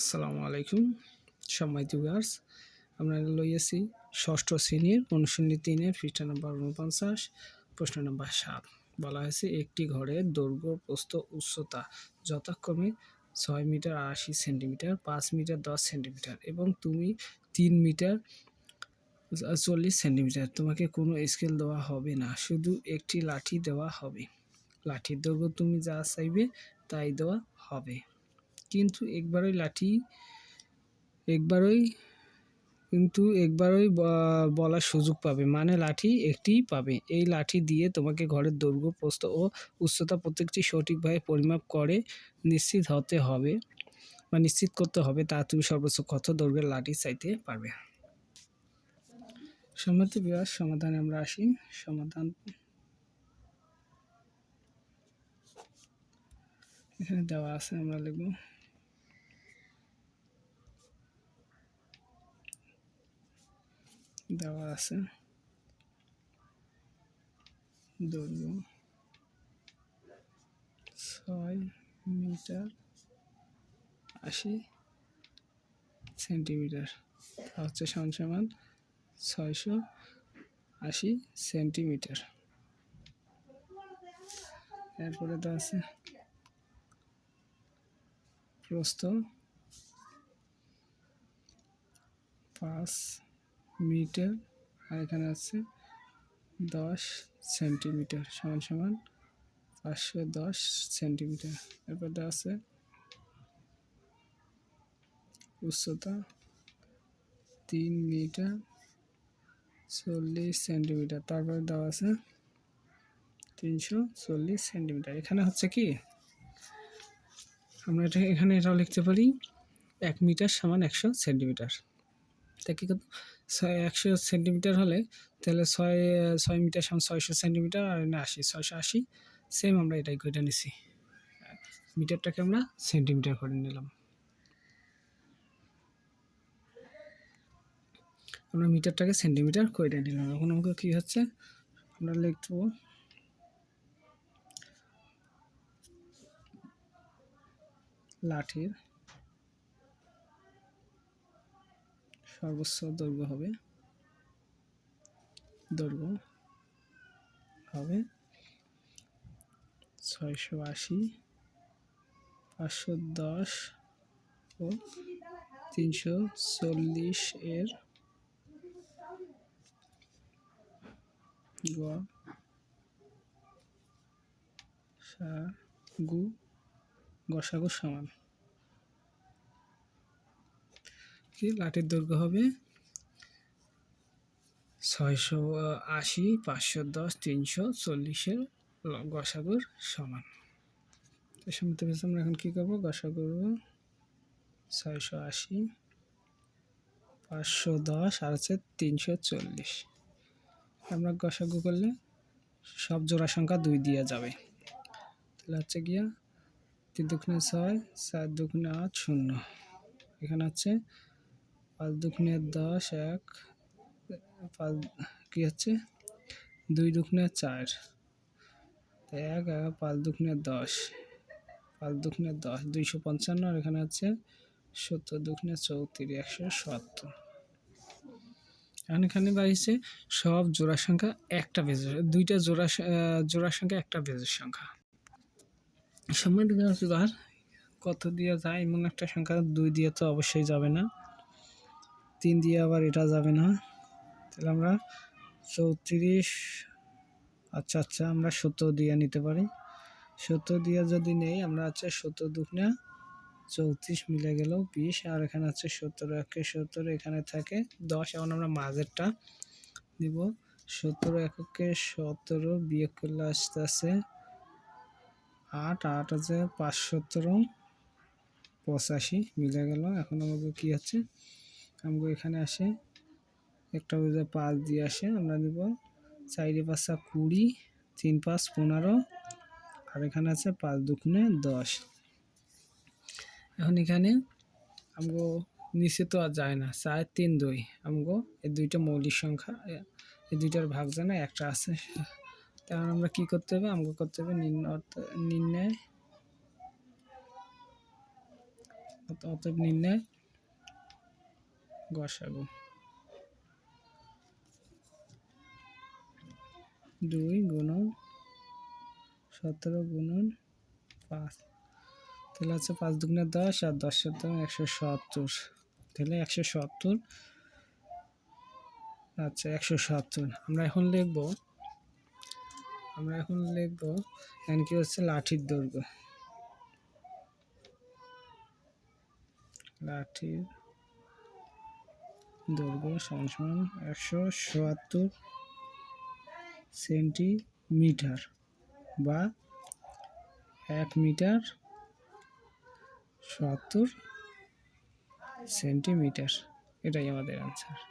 আসসালামু আলাইকুম। সম্মানিত ভিউয়ার্স আমরা লইয়াছি ষষ্ঠ শ্রেণির অনুশীলনী তিনের পৃষ্ঠা নম্বর উনপঞ্চাশ প্রশ্ন নম্বর সাত। বলা হয়েছে, একটি ঘরের দৈর্ঘ্য, প্রস্থ, উচ্চতা যথাক্রমে ছয় মিটার আশি সেন্টিমিটার, পাঁচ মিটার দশ সেন্টিমিটার এবং তুমি তিন মিটার চল্লিশ সেন্টিমিটার। তোমাকে কোনো স্কেল দেওয়া হবে না, শুধু একটি লাঠি দেওয়া হবে। লাঠির দৈর্ঘ্য তুমি যা চাইবে তাই দেওয়া হবে। কিন্তু একবারই লাঠি, একবারই কিন্তু একবারই বলার সুযোগ পাবে। মানে লাঠি একটি পাবে। এই লাঠি দিয়ে তোমাকে ঘরের দৈর্ঘ্য, প্রস্থ ও উচ্চতা প্রত্যেকটি সঠিকভাবে পরিমাপ করে নিশ্চিত হতে হবে বা নিশ্চিত করতে হবে তা তুমি সর্বোচ্চ কত দৈর্ঘ্যের লাঠি চাইতে পারবে। সম্মতি বিভাগ সমাধানে আমরা আসি। সমাধান এখানে দেওয়া আছে, আমরা লিখব। দেওয়া আছে দৈর্ঘ্য ছয় মিটার আশি সেন্টিমিটার তা হচ্ছে সমান ছয়শো আশি সেন্টিমিটার এরপরে তো আছে প্রস্থ পাঁচ মিটার, আর এখানে আছে দশ সেন্টিমিটার, সমান সমান পাঁচশো দশ সেন্টিমিটার। এরপর দেওয়া আছে উচ্চতা তিন মিটার চল্লিশ সেন্টিমিটার, তারপরে দেওয়া আছে তিনশো চল্লিশ সেন্টিমিটার। এখানে হচ্ছে কি, আমরা এটা, এখানে এটাও লিখতে পারি এক মিটার সমান একশো সেন্টিমিটার। তা কি কত? একশো সেন্টিমিটার হলে তাহলে ছয় ছয় মিটার সামনে ছয়শো সেন্টিমিটার আর এখানে আশি, ছয়শো আশি। সেম আমরা এটাই করে নিছি। মিটারটাকে আমরা সেন্টিমিটার করে নিলাম। আমরা মিটারটাকে সেন্টিমিটার করে নিলাম। এখন আমাকে কী হচ্ছে? আমরা লিখব লাঠির সর্বোচ্চ দৈর্ঘ্য হবে। দৈর্ঘ্য হবে ছয়শো আশি, পাঁচশো দশ ও তিনশো চল্লিশ এর গ গসাগু সমান। কি লাঠির দৈর্ঘ্য হবে ছয়শো আশি, পাঁচশো দশ, তিনশো চল্লিশের গসাগুর সমান। পেয়েছি আমরা এখন কী করব? গসাগু ছয়শো আশি, পাঁচশো দশ, আর হচ্ছে তিনশো চল্লিশ। আমরা গসাগু করলে সব জোড়া সংখ্যা দুই দিয়ে যাবে। তাহলে হচ্ছে গিয়া তিন দুগুণে ছয়, চার দুগুণে আট, শূন্য। এখানে হচ্ছে পাঁচ দুগুণে দশ, এক পাঁচ কী হচ্ছে? দুই দুগুণে চার এক পাঁচ দুগুণে দশ। পাঁচ দুগুণে দশ, দুইশো পঞ্চান্ন, আর এখানে হচ্ছে সত্তর দুগুণে চৌত্রিশ, একশো সত্তর। এখন এখানে বাড়িছে সব জোড়া সংখ্যা একটা বেজের দুইটা জোড়া জোড়া সংখ্যা একটা বেজের সংখ্যা। সময় এবার। কত দিয়ে যায়? এমন একটা সংখ্যা দুই দিয়ে তো অবশ্যই যাবে না। তিন দিয়ে আবার এটা যাবে না। তাহলে আমরা চৌত্রিশ আচ্ছা আচ্ছা আমরা সত্তর দিয়ে নিতে পারি। সত্তর দিয়ে যদি নেই, আমরা হচ্ছে সত্তর দুগুণে চৌত্রিশ মিলে গেল বিশ, আর এখানে হচ্ছে সত্তর একে সত্তর, এখানে থাকে দশ, এখন আমরা মাঝেরটা দিব সত্তর এককে সতেরো বিয়োগ করলে আসতে আছে আট আট আছে পাঁচ সতেরো পঁচাশি মিলে গেল। এখন আমাকে কী হচ্ছে? আমাকে এখানে আসে। একটা বুঝে পাঁচ দিয়ে আসে, আমরা নিব চাইরে পাঁচটা কুড়ি, তিন পাঁচ পনেরো, আর এখানে আছে পাঁচ দুগুণে দশ। এখন এখানে আমগো নিচে তো আর যায় না, চার তিন দুই। আমগো এই দুইটা মৌলিক সংখ্যা এই দুইটার ভাগ জানা একটা আছে। তাহলে আমরা কি করতে হবে? আমগো করতে হবে নির্ণয় নির্ণয়। অত- অতএব নির্ণয়। গসাগু দুই গুণন সতেরো গুণন পাঁচ। তাহলে হচ্ছে পাঁচ দুগুণে দশ আর দশ সতেরো একশো সত্তর। তাহলে একশো সত্তর। আচ্ছা একশো সত্তর। আমরা এখন লিখব, আমরা এখন লিখব এখানে কি হচ্ছে লাঠির দৈর্ঘ্য। লাঠির দৈর্ঘ্য সমান সমান একশো সত্তর সেন্টিমিটার বা এক মিটার সত্তর সেন্টিমিটার। এটাই আমাদের আনসার